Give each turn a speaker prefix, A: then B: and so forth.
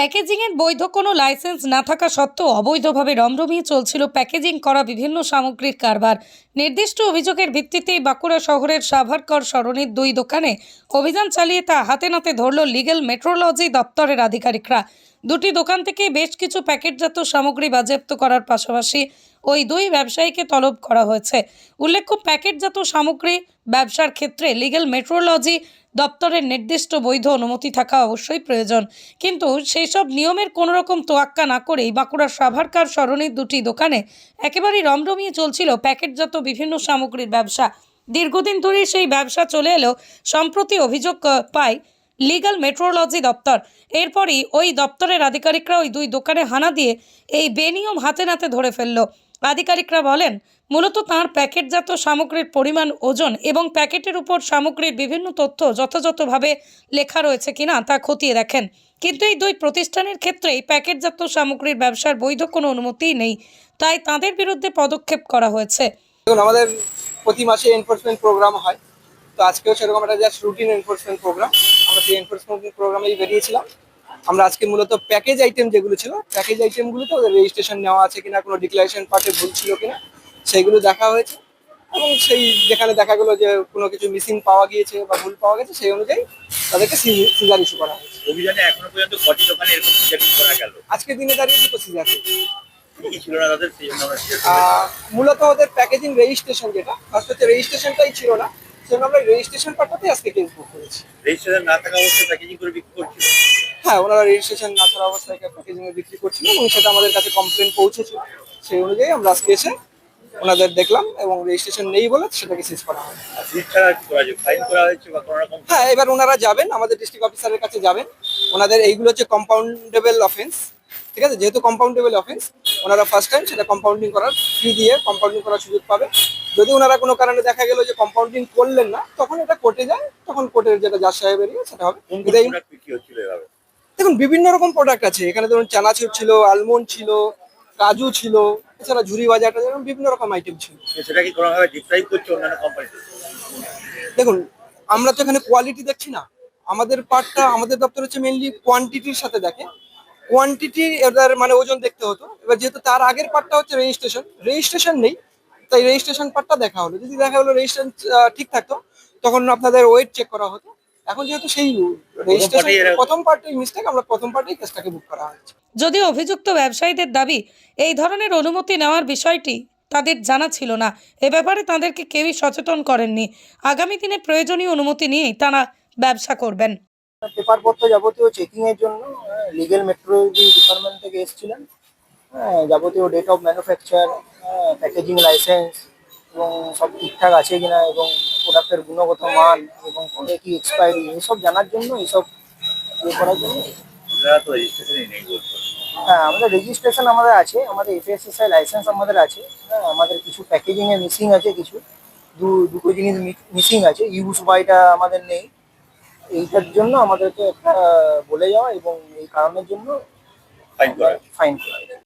A: প্যাকেজিংয়ের বৈধ কোনো লাইসেন্স না থাকা সত্ত্বেও অবৈধভাবে রমরমিয়ে চলছিল প্যাকেজিং করা বিভিন্ন সামগ্রীর কারবার। নির্দিষ্ট অভিযোগের ভিত্তিতেই বাঁকুড়া শহরের সাভারকর সরণির দুই দোকানে অভিযান চালিয়ে তা হাতে নাতে ধরল লিগেল মেট্রোলজি দপ্তরের আধিকারিকরা। দুটি দোকান থেকে বেশ কিছু প্যাকেটজাত সামগ্রী বাজেয়াপ্ত করার পাশাপাশি ওই দুই ব্যবসায়ীকে তলব করা হয়েছে। উল্লেখ্য, প্যাকেটজাত সামগ্রী ব্যবসার ক্ষেত্রে লিগেল মেট্রোলজি দপ্তরের নির্দিষ্ট বৈধ অনুমতি থাকা অবশ্যই প্রয়োজন। কিন্তু সেই সব নিয়মের কোনো রকম তোয়াক্কা না করেই বাঁকুড়ার সাভারকার সরণির দুটি দোকানে একেবারেই রমরমিয়ে চলছিল প্যাকেটজাত বিভিন্ন সামগ্রীর ব্যবসা। দীর্ঘদিন ধরেই সেই ব্যবসা চলে এলেও সম্প্রতি অভিযোগ পায় লিগ্যাল মেট্রোলজি দপ্তর। এরপরই ওই দপ্তরের আধিকারিকরা ওই দুই দোকানে হানা দিয়ে এই বেনিয়ম হাতে নাতে ধরে ফেলল। আধিকারিকরা বলেন, মূলত তাঁর প্যাকেটজাত সামগ্রীর পরিমাণ, ওজন এবং প্যাকেটের উপর সামগ্রীর বিভিন্ন তথ্য যথাযথভাবে লেখা রয়েছে কিনা তা খতিয়ে দেখেন। কিন্তু এই দুই প্রতিষ্ঠানের ক্ষেত্রেই প্যাকেটজাত সামগ্রীর ব্যবসার বৈধ কোনো অনুমতিই নেই। তাই তাদের বিরুদ্ধে পদক্ষেপ করা হয়েছে।
B: আমাদের প্রতি মাসে এনফোর্সমেন্ট প্রোগ্রাম হয়। তো আজকেও সেরকম একটা জাস্ট রুটিন এনফোর্সমেন্ট প্রোগ্রাম আমরা সেই এনফোর্সমেন্ট প্রোগ্রামেই বেরিয়েছিলাম। আমরা আজকে মূলত প্যাকেজ আইটেম যেগুলো ছিল প্যাকেজ আইটেমগুলোতে ওদের রেজিস্ট্রেশন নেওয়া আছে কিনা কোনো ডিক্লারেশন পার্টে ভুল ছিল কিনা সেইগুলো দেখা হয়েছে। এবং সেই যেখানে দেখা গেলো যে কোনো কিছু মিসিং পাওয়া গিয়েছে বা ভুল পাওয়া গেছে সেই অনুযায়ী তাদেরকে সিজার ইস্যু করা হয়েছে।
C: অভিযানে এখনও পর্যন্ত কটি দোকানে এরকম সিজারিং করা গেল?
B: আজকের দিনে দাঁড়িয়ে দুটো সিজার মূলত ওদের প্যাকেজিং রেজিস্ট্রেশন যেটা ফার্স্ট হচ্ছে রেজিস্ট্রেশনটাই ছিল না সেজন্য আমরা রেজিস্ট্রেশন আজকে কেস বুক করেছি।
C: রেজিস্ট্রেশন না থাকা অবস্থায় প্যাকেজিং করে বিক্রি করছিল?
B: হ্যাঁ ওনারা রেজিস্ট্রেশন না করা অবস্থায় প্যাকেজিং এ বিক্রি করছিল এবং সেটা আমাদের কাছে কমপ্লেন পৌঁছেছিল। সেই অনুযায়ী আমরা আজকে এসে ওনাদের দেখলাম এবং রেজিস্ট্রেশন নেই বলে সেটাকে সিজ করা হয় হ্যাঁ এবার ওনারা যাবেন আমাদের ডিস্ট্রিক্ট অফিসারের কাছে যাবেন। ওনাদের এইগুলো হচ্ছে কম্পাউন্ডেবল অফেন্স ঠিক আছে? যেহেতু কম্পাউন্ডেবল অফেন্স ওনারা ফার্স্ট টাইম সেটা কম্পাউন্ডিং করার ফ্রি দিয়ে কম্পাউন্ডিং করার সুযোগ পাবে। যদি ওনারা কোনো কারণে দেখা গেল যে কম্পাউন্ডিং করলেন না তখন এটা কোর্টে যায় তখন কোর্টের যেটা যার সাহেব এরিয়া সেটা হবে। দেখুন বিভিন্ন রকম প্রোডাক্ট আছে। এখানে ধরুন চানাচুর ছিল আলমন্ড ছিল কাজু ছিল এছাড়া ঝুরি বাজারটা যেরকম বিভিন্ন রকম আইটেম ছিল।
C: সেটা কি কোনোভাবে করছে অন্যান্য কোম্পানিতে
B: দেখুন আমরা তো এখানে কোয়ালিটি দেখছি না। আমাদের পার্টটা আমাদের দপ্তর হচ্ছে মেনলি কোয়ান্টিটির সাথে দেখে। কোয়ান্টিটি এবার মানে ওজন দেখতে হতো। এবার যেহেতু তার আগের পার্টটা হচ্ছে রেজিস্ট্রেশন রেজিস্ট্রেশন নেই তাই রেজিস্ট্রেশন পার্টটা দেখা হলো। যদি দেখা হলো রেজিস্ট্রেশন ঠিক থাকতো তখন আপনাদের ওয়েট চেক করা হতো। এখন যেহেতু সেই রেজিস্ট্রেশন প্রথম পার্টেই মিস্টেক আমরা প্রথম পার্টেই কেসটাকে বুক করা হয়েছে।
A: যদিও অভিযুক্ত ব্যবসায়ীদের দাবি এই ধরনের অনুমতি নেওয়ার বিষয়টি তাদের জানা ছিল না। এ ব্যাপারে তাদেরকে কেউই সচেতন করেননি। আগামী দিনে প্রয়োজনীয় অনুমতি নিয়েই তারা ব্যবসা করবেন।
D: পেপারপত্র যাবতীয় চেকিং এর জন্য লিগেল মেট্রোলজি ডিপার্টমেন্ট থেকে এসেছিলেন হ্যাঁ, যাবতীয় date of manufacture packaging licence এবং সব ঠিকঠাক আছে কিনা এবং প্রোডাক্টের গুণগত মান এবং কবে কি এক্সপায়ারি এসব জানার জন্য এইসব ইয়ে করার জন্য। হ্যাঁ আমাদের রেজিস্ট্রেশন আমাদের আছে আমাদের এফএসএসআই লাইসেন্স আমাদের আছে হ্যাঁ আমাদের কিছু প্যাকেজিং এ মিসিং আছে কিছু দু দুটো জিনিস মিসিং আছে ইউজ বাইটা আমাদের নেই। এইটার জন্য আমাদেরকে একটা বলে যাওয়া এবং এই কারণের জন্য
C: ফাইন করা
D: ফাইন করা হয়েছে।